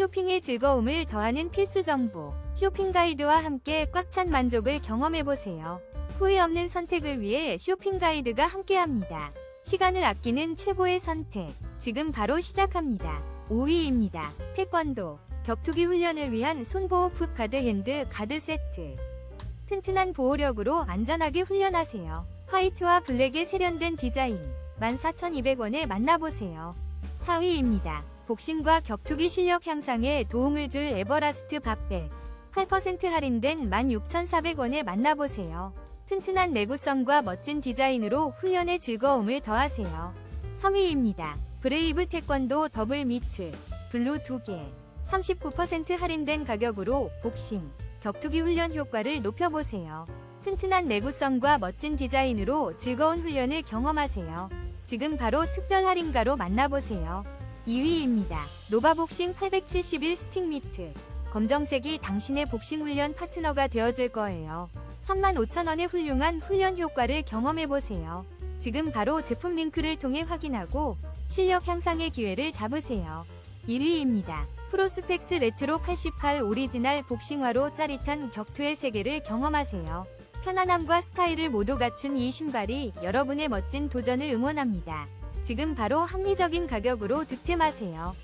쇼핑의 즐거움을 더하는 필수 정보. 쇼핑 가이드와 함께 꽉 찬 만족을 경험해보세요. 후회 없는 선택을 위해 쇼핑 가이드가 함께합니다. 시간을 아끼는 최고의 선택. 지금 바로 시작합니다. 5위입니다. 태권도. 격투기 훈련을 위한 손보호 풋 가드 핸드 가드 세트. 튼튼한 보호력으로 안전하게 훈련하세요. 화이트와 블랙의 세련된 디자인. 14,200원에 만나보세요. 4위입니다. 복싱과 격투기 실력 향상에 도움을 줄 에버라스트 밥백. 8% 할인된 16,400원에 만나보세요. 튼튼한 내구성과 멋진 디자인으로 훈련의 즐거움을 더하세요. 3위입니다. 브레이브 태권도 더블 미트. 블루 2개. 39% 할인된 가격으로 복싱, 격투기 훈련 효과를 높여보세요. 튼튼한 내구성과 멋진 디자인으로 즐거운 훈련을 경험하세요. 지금 바로 특별 할인가로 만나보세요. 2위입니다. 노바복싱 871 스틱 미트. 검정색이 당신의 복싱 훈련 파트너가 되어줄 거예요. 35,000원의 훌륭한 훈련 효과를 경험해보세요. 지금 바로 제품 링크를 통해 확인하고 실력 향상의 기회를 잡으세요. 1위입니다. 프로스펙스 레트로 88 오리지널 복싱화로 짜릿한 격투의 세계를 경험하세요. 편안함과 스타일을 모두 갖춘 이 신발이 여러분의 멋진 도전을 응원합니다. 지금 바로 합리적인 가격으로 득템하세요.